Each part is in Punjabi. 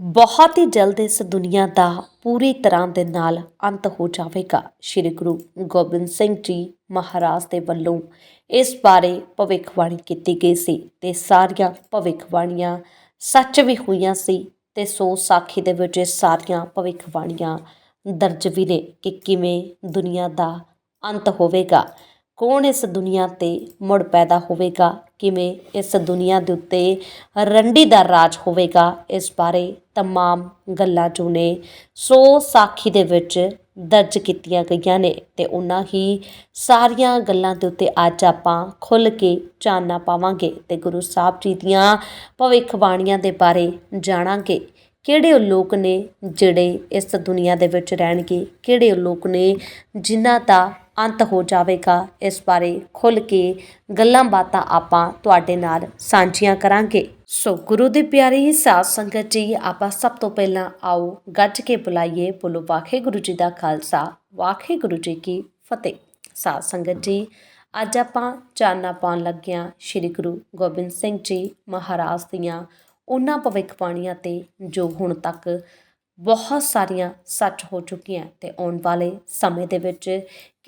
ਬਹੁਤ ਹੀ ਜਲਦ ਇਸ ਦੁਨੀਆ ਦਾ ਪੂਰੀ ਤਰ੍ਹਾਂ ਦੇ ਨਾਲ ਅੰਤ ਹੋ ਜਾਵੇਗਾ। ਸ੍ਰੀ ਗੁਰੂ ਗੋਬਿੰਦ ਸਿੰਘ ਜੀ ਮਹਾਰਾਜ ਦੇ ਵੱਲੋਂ ਇਸ ਬਾਰੇ ਭਵਿੱਖਬਾਣੀ ਕੀਤੀ ਗਈ ਸੀ ਤੇ ਸਾਰੀਆਂ ਭਵਿੱਖਬਾਣੀਆਂ ਸੱਚ ਵੀ ਹੋਈਆਂ ਸੀ ਤੇ ਸੋ ਸਾਖੀ ਦੇ ਵਿੱਚ ਇਹ ਸਾਰੀਆਂ ਭਵਿੱਖਬਾਣੀਆਂ ਦਰਜ ਵੀ ਨੇ ਕਿ ਕਿਵੇਂ ਦੁਨੀਆ ਦਾ ਅੰਤ ਹੋਵੇਗਾ, ਕੌਣ ਇਸ ਦੁਨੀਆ ਤੇ ਮੁੜ ਪੈਦਾ ਹੋਵੇਗਾ ਕਿਵੇਂ ਇਸ ਦੁਨੀਆ ਦੇ ਉੱਤੇ ਰੰਡੀ ਦਾ ਰਾਜ ਹੋਵੇਗਾ, ਇਸ ਬਾਰੇ ਤਮਾਮ ਗੱਲਾਂ ਜੋ ਨੇ ਸੋ ਸਾਖੀ ਦੇ ਵਿੱਚ ਦਰਜ ਕੀਤੀਆਂ ਗਈਆਂ ਨੇ ਤੇ ਉਹਨਾਂ ਹੀ ਸਾਰੀਆਂ ਗੱਲਾਂ ਦੇ ਉੱਤੇ ਅੱਜ ਆਪਾਂ ਖੁੱਲ ਕੇ ਚਾਨਣਾ ਪਾਵਾਂਗੇ ਤੇ ਗੁਰੂ ਸਾਹਿਬ ਜੀ ਦੀਆਂ ਭਵਿੱਖਬਾਣੀਆਂ ਦੇ ਬਾਰੇ ਜਾਣਾਂਗੇ। ਕਿਹੜੇ ਉਹ ਲੋਕ ਨੇ ਜਿਹੜੇ ਇਸ ਦੁਨੀਆ ਦੇ ਵਿੱਚ ਰਹਿਣਗੇ? ਕਿਹੜੇ ਉਹ ਲੋਕ ਨੇ ਜਿਨ੍ਹਾਂ ਦਾ ਅੰਤ ਹੋ ਜਾਵੇਗਾ? ਇਸ ਬਾਰੇ ਖੁੱਲ੍ਹ ਕੇ ਗੱਲਾਂ ਬਾਤਾਂ ਆਪਾਂ ਤੁਹਾਡੇ ਨਾਲ ਸਾਂਝੀਆਂ ਕਰਾਂਗੇ। ਸੋ ਗੁਰੂ ਦੀ ਪਿਆਰੇ ਸਾਧ ਸੰਗਤ ਜੀ, ਆਪਾਂ ਸਭ ਤੋਂ ਪਹਿਲਾਂ ਆਓ ਗੱਜ ਕੇ ਬੁਲਾਈਏ। ਬੋਲੋ, ਵਾਹਿਗੁਰੂ ਜੀ ਦਾ ਖਾਲਸਾ, ਵਾਹਿਗੁਰੂ ਜੀ ਕੀ ਫਤਿਹ। ਸਾਧ ਸੰਗਤ ਜੀ, ਅੱਜ ਆਪਾਂ ਚਾਨਣਾ ਪਾਉਣ ਲੱਗਿਆਂ ਸ੍ਰੀ ਗੁਰੂ ਗੋਬਿੰਦ ਸਿੰਘ ਜੀ ਮਹਾਰਾਜ ਦੀਆਂ ਉਹਨਾਂ ਭਵਿੱਖਬਾਣੀਆਂ ਤੇ ਜੋ ਹੁਣ ਤੱਕ ਬਹੁਤ ਸਾਰੀਆਂ ਸੱਚ ਹੋ ਚੁੱਕੀਆਂ ਅਤੇ ਆਉਣ ਵਾਲੇ ਸਮੇਂ ਦੇ ਵਿੱਚ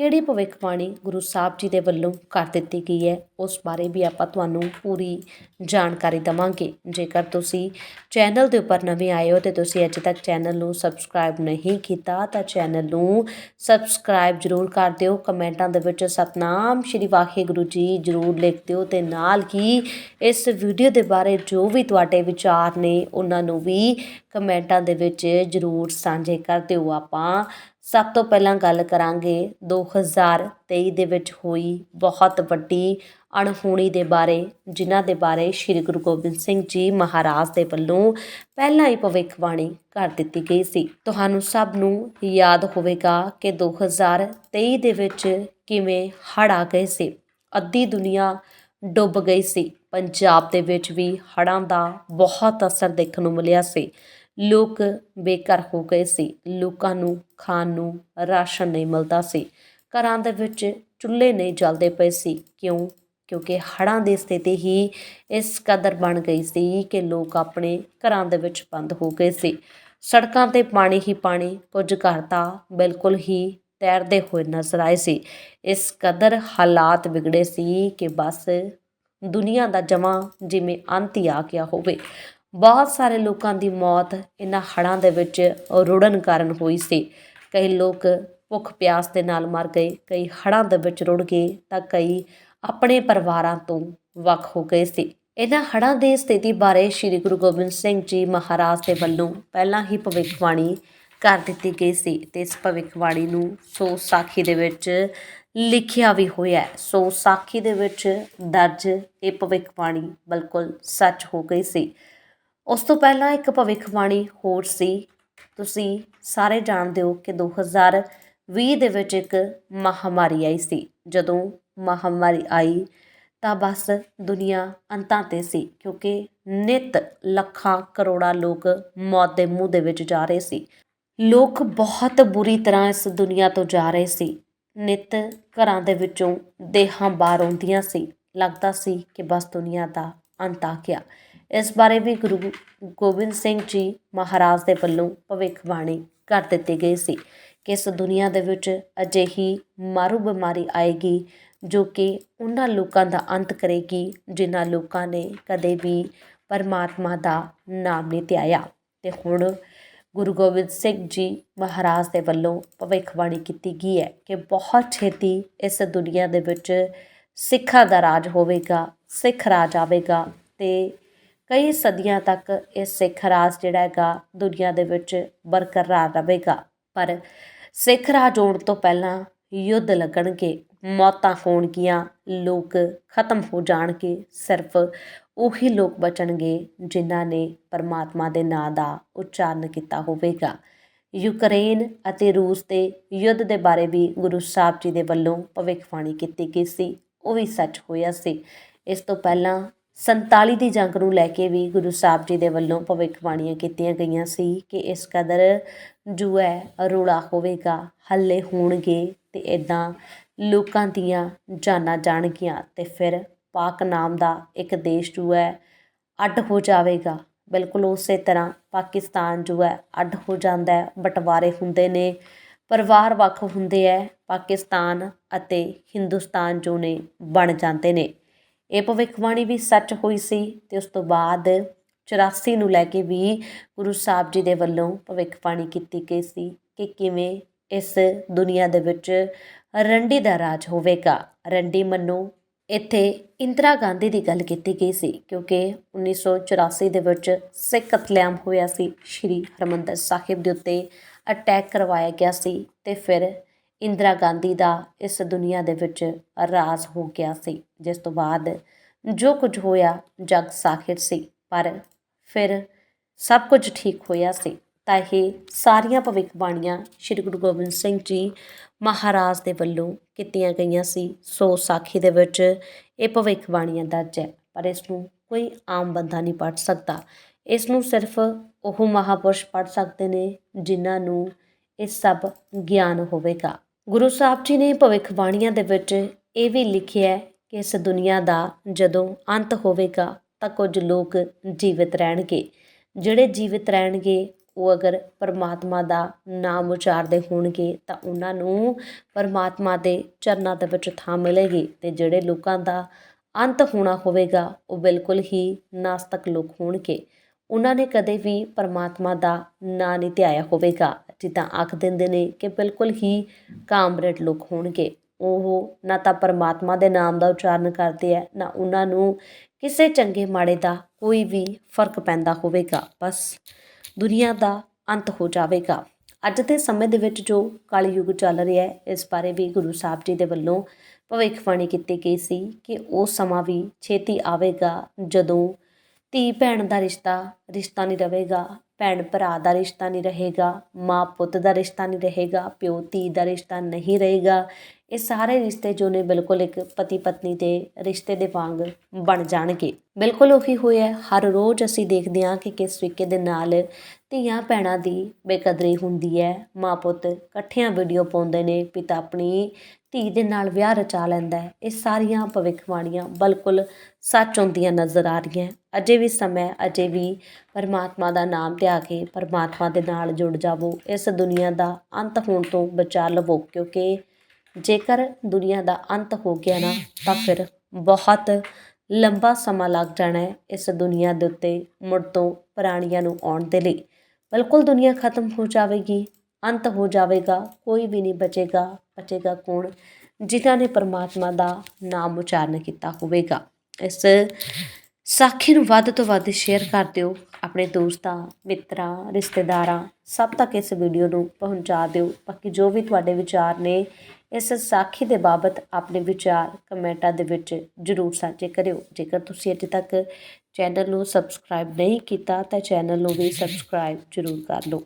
ਕਿਹੜੀ ਭਵਿੱਖਬਾਣੀ ਗੁਰੂ ਸਾਹਿਬ ਜੀ ਦੇ ਵੱਲੋਂ ਕਰ ਦਿੱਤੀ ਗਈ ਹੈ, ਉਸ ਬਾਰੇ ਵੀ ਆਪਾਂ ਤੁਹਾਨੂੰ ਪੂਰੀ ਜਾਣਕਾਰੀ ਦਵਾਂਗੇ। ਜੇਕਰ ਤੁਸੀਂ ਚੈਨਲ ਦੇ ਉੱਪਰ ਨਵੇਂ ਆਏ ਹੋ ਤੇ ਤੁਸੀਂ ਅਜੇ ਤੱਕ ਚੈਨਲ ਨੂੰ ਸਬਸਕ੍ਰਾਈਬ ਨਹੀਂ ਕੀਤਾ, ਤਾਂ ਚੈਨਲ ਨੂੰ ਸਬਸਕ੍ਰਾਈਬ ਜ਼ਰੂਰ ਕਰ ਦਿਓ। ਕਮੈਂਟਾਂ ਦੇ ਵਿੱਚ ਸਤਨਾਮ ਸ਼੍ਰੀ ਵਾਹਿਗੁਰੂ ਜੀ ਜ਼ਰੂਰ ਲਿਖ ਦਿਓ ਤੇ ਨਾਲ ਹੀ ਇਸ ਵੀਡੀਓ ਦੇ ਬਾਰੇ ਜੋ ਵੀ ਤੁਹਾਡੇ ਵਿਚਾਰ ਨੇ, ਉਹਨਾਂ ਨੂੰ ਵੀ ਕਮੈਂਟਾਂ ਦੇ ਵਿੱਚ ਜ਼ਰੂਰ ਸਾਂਝੇ ਕਰ ਦਿਓ। ਆਪਾਂ ਸਭ ਤੋਂ ਪਹਿਲਾਂ ਗੱਲ ਕਰਾਂਗੇ 2023 ਦੇ ਵਿੱਚ ਹੋਈ ਬਹੁਤ ਵੱਡੀ ਅਣਹੋਣੀ ਦੇ ਬਾਰੇ, ਜਿਨ੍ਹਾਂ ਦੇ ਬਾਰੇ ਸ੍ਰੀ ਗੁਰੂ ਗੋਬਿੰਦ ਸਿੰਘ ਜੀ ਮਹਾਰਾਜ ਦੇ ਵੱਲੋਂ ਪਹਿਲਾਂ ਹੀ ਭਵਿੱਖਬਾਣੀ ਕਰ ਦਿੱਤੀ ਗਈ ਸੀ। ਤੁਹਾਨੂੰ ਸਭ ਨੂੰ ਯਾਦ ਹੋਵੇਗਾ ਕਿ 2023 ਦੇ ਵਿੱਚ ਕਿਵੇਂ ਹੜ੍ਹ ਆ ਗਏ ਸੀ। ਅੱਧੀ ਦੁਨੀਆ ਡੁੱਬ ਗਈ ਸੀ। ਪੰਜਾਬ ਦੇ ਵਿੱਚ ਵੀ ਹੜ੍ਹਾਂ ਦਾ ਬਹੁਤ ਅਸਰ ਦੇਖਣ ਨੂੰ ਮਿਲਿਆ ਸੀ। ਲੋਕ ਬੇਘਰ ਹੋ ਗਏ ਸੀ। ਲੋਕਾਂ ਨੂੰ ਖਾਣ ਨੂੰ ਰਾਸ਼ਨ ਨਹੀਂ ਮਿਲਦਾ ਸੀ। ਘਰਾਂ ਦੇ ਵਿੱਚ ਚੁੱਲ੍ਹੇ ਨਹੀਂ ਜਲਦੇ ਪਏ ਸੀ। ਕਿਉਂ? ਕਿਉਂਕਿ ਹੜ੍ਹਾਂ ਦੀ ਸਥਿਤੀ ਹੀ ਇਸ ਕਦਰ ਬਣ ਗਈ ਸੀ ਕਿ ਲੋਕ ਆਪਣੇ ਘਰਾਂ ਦੇ ਵਿੱਚ ਬੰਦ ਹੋ ਗਏ ਸੀ। ਸੜਕਾਂ ਤੇ ਪਾਣੀ ਹੀ ਪਾਣੀ, ਕੁਝ ਘਰ ਤਾਂ ਬਿਲਕੁਲ ਹੀ ਤੈਰਦੇ ਹੋਏ ਨਜ਼ਰ ਆਏ ਸੀ। ਇਸ ਕਦਰ ਹਾਲਾਤ ਵਿਗੜੇ ਸੀ ਕਿ ਬਸ ਦੁਨੀਆ ਦਾ ਜਮਾ ਜਿਵੇਂ ਅੰਤ ਹੀ ਆ ਗਿਆ ਹੋਵੇ। ਬਹੁਤ ਸਾਰੇ ਲੋਕਾਂ ਦੀ ਮੌਤ ਇਹਨਾਂ ਹੜ੍ਹਾਂ ਦੇ ਵਿੱਚ ਰੁੜਨ ਕਾਰਨ ਹੋਈ ਸੀ। ਕਈ ਲੋਕ ਭੁੱਖ ਪਿਆਸ ਦੇ ਨਾਲ ਮਰ ਗਏ, ਕਈ ਹੜ੍ਹਾਂ ਦੇ ਵਿੱਚ ਰੁੜ ਗਏ ਤਾਂ ਕਈ ਆਪਣੇ ਪਰਿਵਾਰਾਂ ਤੋਂ ਵੱਖ ਹੋ ਗਏ ਸੀ। ਇਹਨਾਂ ਹੜ੍ਹਾਂ ਦੀ ਸਥਿਤੀ ਬਾਰੇ ਸ੍ਰੀ ਗੁਰੂ ਗੋਬਿੰਦ ਸਿੰਘ ਜੀ ਮਹਾਰਾਜ ਦੇ ਵੱਲੋਂ ਪਹਿਲਾਂ ਹੀ ਭਵਿੱਖਬਾਣੀ ਕਰ ਦਿੱਤੀ ਗਈ ਸੀ ਤੇ ਇਸ ਭਵਿੱਖਬਾਣੀ ਨੂੰ ਸੋ ਸਾਖੀ ਦੇ ਵਿੱਚ ਲਿਖਿਆ ਵੀ ਹੋਇਆ ਹੈ। ਸੋ ਸਾਖੀ ਦੇ ਵਿੱਚ ਦਰਜ ਇਹ ਭਵਿੱਖਬਾਣੀ ਬਿਲਕੁਲ ਸੱਚ ਹੋ ਗਈ ਸੀ। ਉਸ ਤੋਂ ਪਹਿਲਾਂ ਇੱਕ ਭਵਿੱਖਬਾਣੀ ਹੋਰ ਸੀ। ਤੁਸੀਂ ਸਾਰੇ ਜਾਣਦੇ ਹੋ ਕਿ 2020 ਦੇ ਵਿੱਚ ਇੱਕ ਮਹਾਮਾਰੀ ਆਈ ਸੀ। ਜਦੋਂ ਮਹਾਮਾਰੀ ਆਈ ਤਾਂ ਬਸ ਦੁਨੀਆ ਅੰਤਾਂ ਤੇ ਸੀ ਕਿਉਂਕਿ ਨਿਤ ਲੱਖਾਂ ਕਰੋੜਾਂ ਲੋਕ ਮੌਤ ਦੇ ਮੂੰਹ ਦੇ ਵਿੱਚ ਜਾ ਰਹੇ ਸੀ। ਲੋਕ ਬਹੁਤ ਬੁਰੀ ਤਰ੍ਹਾਂ ਇਸ ਦੁਨੀਆ ਤੋਂ ਜਾ ਰਹੇ ਸੀ। ਨਿਤ ਘਰਾਂ ਦੇ ਵਿੱਚੋਂ ਦੇਹਾਂ ਬਾਹਰ ਆਉਂਦੀਆਂ ਸੀ। ਲੱਗਦਾ ਸੀ ਕਿ ਬਸ ਦੁਨੀਆ ਦਾ ਅੰਤ ਆ ਗਿਆ। ਇਸ ਬਾਰੇ ਵੀ ਗੁਰੂ ਗੋਬਿੰਦ ਸਿੰਘ ਜੀ ਮਹਾਰਾਜ ਦੇ ਵੱਲੋਂ ਭਵਿੱਖਬਾਣੀ ਕਰ ਦਿੱਤੀ ਗਈ ਸੀ ਕਿ ਇਸ ਦੁਨੀਆ ਦੇ ਵਿੱਚ ਅਜਿਹੀ ਮਾਰੂ ਬਿਮਾਰੀ ਆਏਗੀ ਜੋ ਕਿ ਉਹਨਾਂ ਲੋਕਾਂ ਦਾ ਅੰਤ ਕਰੇਗੀ, ਜਿਨ੍ਹਾਂ ਲੋਕਾਂ ਨੇ ਕਦੇ ਵੀ ਪਰਮਾਤਮਾ ਦਾ ਨਾਮ ਨਹੀਂ ਧਿਆਇਆ। ਤੇ ਹੁਣ ਗੁਰੂ ਗੋਬਿੰਦ ਸਿੰਘ ਜੀ ਮਹਾਰਾਜ ਦੇ ਵੱਲੋਂ ਭਵਿੱਖਬਾਣੀ ਕੀਤੀ ਗਈ ਹੈ ਕਿ ਬਹੁਤ ਛੇਤੀ ਇਸ ਦੁਨੀਆ ਦੇ ਵਿੱਚ ਸਿੱਖਾਂ ਦਾ ਰਾਜ ਹੋਵੇਗਾ, ਸਿੱਖ ਰਾਜ ਆਵੇਗਾ ਤੇ ਕਈ ਸਦੀਆਂ ਤੱਕ ਇਹ ਸਿੱਖ ਰਾਜ ਜਿਹੜਾ ਹੈਗਾ ਦੁਨੀਆ ਦੇ ਵਿੱਚ ਬਰਕਰਾਰ ਰਹੇਗਾ। ਪਰ ਸਿੱਖ ਰਾਜ ਹੋਣ ਤੋਂ ਪਹਿਲਾਂ ਯੁੱਧ ਲੱਗਣਗੇ, ਮੌਤਾਂ ਹੋਣਗੀਆਂ, ਲੋਕ ਖਤਮ ਹੋ ਜਾਣਗੇ, ਸਿਰਫ ਉਹੀ ਲੋਕ ਬਚਣਗੇ ਜਿਨ੍ਹਾਂ ਨੇ ਪਰਮਾਤਮਾ ਦੇ ਨਾਂ ਦਾ ਉਚਾਰਨ ਕੀਤਾ ਹੋਵੇਗਾ। ਯੂਕਰੇਨ ਅਤੇ ਰੂਸ ਦੇ ਯੁੱਧ ਦੇ ਬਾਰੇ ਵੀ ਗੁਰੂ ਸਾਹਿਬ ਜੀ ਦੇ ਵੱਲੋਂ ਭਵਿੱਖਬਾਣੀ ਕੀਤੀ ਗਈ ਸੀ, ਉਹ ਵੀ ਸੱਚ ਹੋਇਆ ਸੀ। ਇਸ ਤੋਂ ਪਹਿਲਾਂ 47 ਦੀ ਜੰਗ ਨੂੰ ਲੈ ਕੇ ਵੀ ਗੁਰੂ ਸਾਹਿਬ ਜੀ ਦੇ ਵੱਲੋਂ ਭਵਿੱਖਬਾਣੀਆਂ ਕੀਤੀਆਂ ਗਈਆਂ ਸੀ ਕਿ ਇਸ ਕਦਰ ਜੋ ਹੈ, ਰੋਲਾ ਹੋਵੇਗਾ, ਹੱਲੇ ਹੋਣਗੇ ਤੇ ਇਦਾਂ ਲੋਕਾਂ ਦੀਆਂ ਜਾਨਾਂ ਜਾਣਗੀਆਂ ਤੇ ਫਿਰ ਪਾਕ ਨਾਮ ਦਾ ਇੱਕ ਦੇਸ਼ ਜੋ ਹੈ, ਅੱਡ ਹੋ ਜਾਵੇਗਾ। ਬਿਲਕੁਲ ਉਸੇ ਤਰ੍ਹਾਂ ਪਾਕਿਸਤਾਨ ਜੋ ਹੈ, ਅੱਡ ਹੋ ਜਾਂਦਾ ਹੈ। ਬਟਵਾਰੇ ਹੁੰਦੇ ਨੇ, ਪਰਿਵਾਰ ਵੱਖ ਹੁੰਦੇ ਹੈ। ਪਾਕਿਸਤਾਨ ਅਤੇ ਹਿੰਦੁਸਤਾਨ ਜੋ ਨੇ ਬਣ ਜਾਂਦੇ ਨੇ। ਇਹ ਭਵਿੱਖਬਾਣੀ ਵੀ ਸੱਚ ਹੋਈ ਸੀ ਤੇ ਉਸ ਤੋਂ ਬਾਅਦ 84 ਨੂੰ ਲੈ ਕੇ ਵੀ ਗੁਰੂ ਸਾਹਿਬ ਜੀ ਦੇ ਵੱਲੋਂ ਭਵਿੱਖਬਾਣੀ ਕੀਤੀ ਗਈ ਸੀ ਕਿ ਕਿਵੇਂ ਇਸ ਦੁਨੀਆ ਦੇ ਵਿੱਚ ਰੰਡੀ ਦਾ ਰਾਜ ਹੋਵੇਗਾ। ਰੰਡੀ ਮੰਨੋ, ਇੱਥੇ ਇੰਦਰਾ ਗਾਂਧੀ ਦੀ ਗੱਲ ਕੀਤੀ ਗਈ ਸੀ ਕਿਉਂਕਿ 1984 ਦੇ ਵਿੱਚ ਸਿੱਖ ਕਤਲੇਆਮ ਹੋਇਆ ਸੀ। ਸ਼੍ਰੀ ਹਰਮੰਦਰ ਸਾਹਿਬ ਦੇ ਉੱਤੇ ਅਟੈਕ ਕਰਵਾਇਆ ਗਿਆ ਸੀ ਤੇ ਫਿਰ ਇੰਦਰਾ ਗਾਂਧੀ ਦਾ ਇਸ ਦੁਨੀਆ ਦੇ ਵਿੱਚ ਰਾਜ ਹੋ ਗਿਆ ਸੀ, ਜਿਸ ਤੋਂ ਬਾਅਦ ਜੋ ਕੁਝ ਹੋਇਆ, ਜਗ ਸਾਖਿਰ ਸੀ, ਪਰ ਫਿਰ ਸਭ ਕੁਝ ਠੀਕ ਹੋਇਆ ਸੀ। ਤਾਂ ਇਹ ਸਾਰੀਆਂ ਭਵਿੱਖਬਾਣੀਆਂ ਸ੍ਰੀ ਗੁਰੂ ਗੋਬਿੰਦ ਸਿੰਘ ਜੀ ਮਹਾਰਾਜ ਦੇ ਵੱਲੋਂ ਕੀਤੀਆਂ ਗਈਆਂ ਸੀ। ਸੋ ਸਾਖੀ ਦੇ ਵਿੱਚ ਇਹ ਭਵਿੱਖਬਾਣੀਆਂ ਦਰਜ ਹੈ, ਪਰ ਇਸ ਨੂੰ ਕੋਈ ਆਮ ਬੰਦਾ ਨਹੀਂ ਪੜ੍ਹ ਸਕਦਾ। ਇਸ ਨੂੰ ਸਿਰਫ ਉਹ ਮਹਾਪੁਰਸ਼ ਪੜ੍ਹ ਸਕਦੇ ਨੇ ਜਿਨ੍ਹਾਂ ਨੂੰ ਇਹ ਸਭ ਗਿਆਨ ਹੋਵੇਗਾ। ਗੁਰੂ ਸਾਹਿਬ ਜੀ ਨੇ ਭਵਿੱਖਬਾਣੀਆਂ ਦੇ ਵਿੱਚ ਇਹ ਵੀ ਲਿਖਿਆ ਕਿ ਇਸ ਦੁਨੀਆ ਦਾ ਜਦੋਂ ਅੰਤ ਹੋਵੇਗਾ ਤਾਂ ਕੁਝ ਲੋਕ ਜੀਵਿਤ ਰਹਿਣਗੇ। ਜਿਹੜੇ ਜੀਵਿਤ ਰਹਿਣਗੇ, ਉਹ ਅਗਰ ਪਰਮਾਤਮਾ ਦਾ ਨਾਮ ਉਚਾਰਦੇ ਹੋਣਗੇ ਤਾਂ ਉਹਨਾਂ ਨੂੰ ਪਰਮਾਤਮਾ ਦੇ ਚਰਨਾਂ ਦੇ ਵਿੱਚ ਥਾਂ ਮਿਲੇਗੀ ਤੇ ਜਿਹੜੇ ਲੋਕਾਂ ਦਾ ਅੰਤ ਹੋਣਾ ਹੋਵੇਗਾ, ਉਹ ਬਿਲਕੁਲ ਹੀ ਨਾਸਤਕ ਲੋਕ ਹੋਣਗੇ। ਉਹਨਾਂ ਨੇ ਕਦੇ ਵੀ ਪਰਮਾਤਮਾ ਦਾ ਨਾਂ ਨਹੀਂ ਧਿਆਇਆ ਹੋਵੇਗਾ। ਜਿੱਦਾਂ ਆਖ ਦਿੰਦੇ ਨੇ ਕਿ ਬਿਲਕੁਲ ਹੀ ਕਾਮਰੇਡ ਲੋਕ ਹੋਣਗੇ। ਉਹ ਨਾ ਤਾਂ ਪਰਮਾਤਮਾ ਦੇ ਨਾਮ ਦਾ ਉਚਾਰਨ ਕਰਦੇ ਆ, ਨਾ ਉਹਨਾਂ ਨੂੰ ਕਿਸੇ ਚੰਗੇ ਮਾੜੇ ਦਾ ਕੋਈ ਵੀ ਫ਼ਰਕ ਪੈਂਦਾ ਹੋਵੇਗਾ। ਬਸ ਦੁਨੀਆ ਦਾ ਅੰਤ ਹੋ ਜਾਵੇਗਾ। ਅੱਜ ਦੇ ਸਮੇਂ ਦੇ ਵਿੱਚ ਜੋ ਕਾਲੀ ਯੁੱਗ ਚੱਲ ਰਿਹਾ ਹੈ, ਇਸ ਬਾਰੇ ਵੀ ਗੁਰੂ ਸਾਹਿਬ ਜੀ ਦੇ ਵੱਲੋਂ ਭਵਿੱਖਬਾਣੀ ਕੀਤੀ ਗਈ ਸੀ ਕਿ ਉਹ ਸਮਾਂ ਵੀ ਛੇਤੀ ਆਵੇਗਾ, ਜਦੋਂ ਧੀ ਭੈਣ ਦਾ ਰਿਸ਼ਤਾ ਰਿਸ਼ਤਾ ਨਹੀਂ ਰਹੇਗਾ, ਭੈਣ ਭਰਾ ਦਾ ਰਿਸ਼ਤਾ ਨਹੀਂ ਰਹੇਗਾ, ਮਾਂ ਪੁੱਤ ਦਾ ਰਿਸ਼ਤਾ ਨਹੀਂ ਰਹੇਗਾ, ਪਿਓ ਧੀ ਦਾ ਰਿਸ਼ਤਾ ਨਹੀਂ ਰਹੇਗਾ। ਇਹ ਸਾਰੇ ਰਿਸ਼ਤੇ ਜੋ ਨੇ ਬਿਲਕੁਲ ਇੱਕ ਪਤੀ ਪਤਨੀ ਦੇ ਰਿਸ਼ਤੇ ਦੇ ਵਾਂਗ ਬਣ ਜਾਣਗੇ। ਬਿਲਕੁਲ ਉਹੀ ਹੋਇਆ ਹਰ ਰੋਜ਼ ਅਸੀਂ ਦੇਖਦੇ ਹਾਂ ਕਿ ਕਿਸ ਤਰੀਕੇ ਦੇ ਨਾਲ ਧੀਆਂ ਭੈਣਾਂ ਦੀ ਬੇਕਦਰੀ ਹੁੰਦੀ ਹੈ। ਮਾਂ ਪੁੱਤ ਇਕੱਠਿਆਂ ਵੀਡੀਓ ਪਾਉਂਦੇ ਨੇ, ਪਿਤਾ ਆਪਣੀ ਧੀ ਦੇ ਨਾਲ ਵਿਆਹ ਰਚਾ ਲੈਂਦਾ ਹੈ। ਇਹ ਸਾਰੀਆਂ ਭਵਿੱਖਬਾਣੀਆਂ ਬਿਲਕੁਲ ਸੱਚ ਹੁੰਦੀਆਂ ਨਜ਼ਰ ਆ ਰਹੀਆਂ ਅਜੇ ਵੀ ਸਮਾਂ ਅਜੇ ਵੀ ਪਰਮਾਤਮਾ ਦਾ ਨਾਮ ਧਿਆ ਕੇ ਪਰਮਾਤਮਾ ਦੇ ਨਾਲ ਜੁੜ ਜਾਵੋ। ਇਸ ਦੁਨੀਆ ਦਾ ਅੰਤ ਹੋਣ ਤੋਂ ਬਚਾ ਲਵੋ, ਕਿਉਂਕਿ ਜੇਕਰ ਦੁਨੀਆ ਦਾ ਅੰਤ ਹੋ ਗਿਆ ਨਾ, ਤਾਂ ਫਿਰ ਬਹੁਤ ਲੰਬਾ ਸਮਾਂ ਲੱਗ ਜਾਣਾ ਹੈ ਇਸ ਦੁਨੀਆ ਦੇ ਉੱਤੇ ਮੁੜ ਤੋਂ ਪ੍ਰਾਣੀਆਂ ਨੂੰ ਆਉਣ ਦੇ ਲਈ। ਬਿਲਕੁਲ ਦੁਨੀਆ ਖਤਮ ਹੋ ਜਾਵੇਗੀ ਅੰਤ ਹੋ ਜਾਵੇਗਾ ਕੋਈ ਵੀ ਨਹੀਂ ਬਚੇਗਾ ਬਚੇਗਾ ਕੌਣ ਜਿਨ੍ਹਾਂ ਨੇ ਪਰਮਾਤਮਾ ਦਾ ਨਾਮ ਉਚਾਰਨ ਕੀਤਾ ਹੋਵੇਗਾ ਇਸ ਸਾਖੀ ਨੂੰ ਵੱਧ ਤੋਂ ਵੱਧ ਸ਼ੇਅਰ ਕਰ ਦਿਓ ਆਪਣੇ ਦੋਸਤਾਂ ਮਿੱਤਰਾਂ ਰਿਸ਼ਤੇਦਾਰਾਂ ਸਭ ਤੱਕ ਇਸ ਵੀਡੀਓ ਨੂੰ ਪਹੁੰਚਾ ਦਿਓ ਬਾਕੀ ਜੋ ਵੀ ਤੁਹਾਡੇ ਵਿਚਾਰ ਨੇ ਇਸ ਸਾਖੀ ਦੇ ਬਾਬਤ ਆਪਣੇ ਵਿਚਾਰ ਕਮੈਂਟਾਂ ਦੇ ਵਿੱਚ ਜਰੂਰ ਸਾਂਝੇ ਕਰਿਓ। ਜੇਕਰ ਤੁਸੀਂ ਅਜੇ ਤੱਕ ਚੈਨਲ ਨੂੰ ਸਬਸਕ੍ਰਾਈਬ ਨਹੀਂ ਕੀਤਾ ਤਾਂ ਚੈਨਲ ਨੂੰ ਵੀ ਸਬਸਕ੍ਰਾਈਬ ਜਰੂਰ ਕਰ ਲਓ।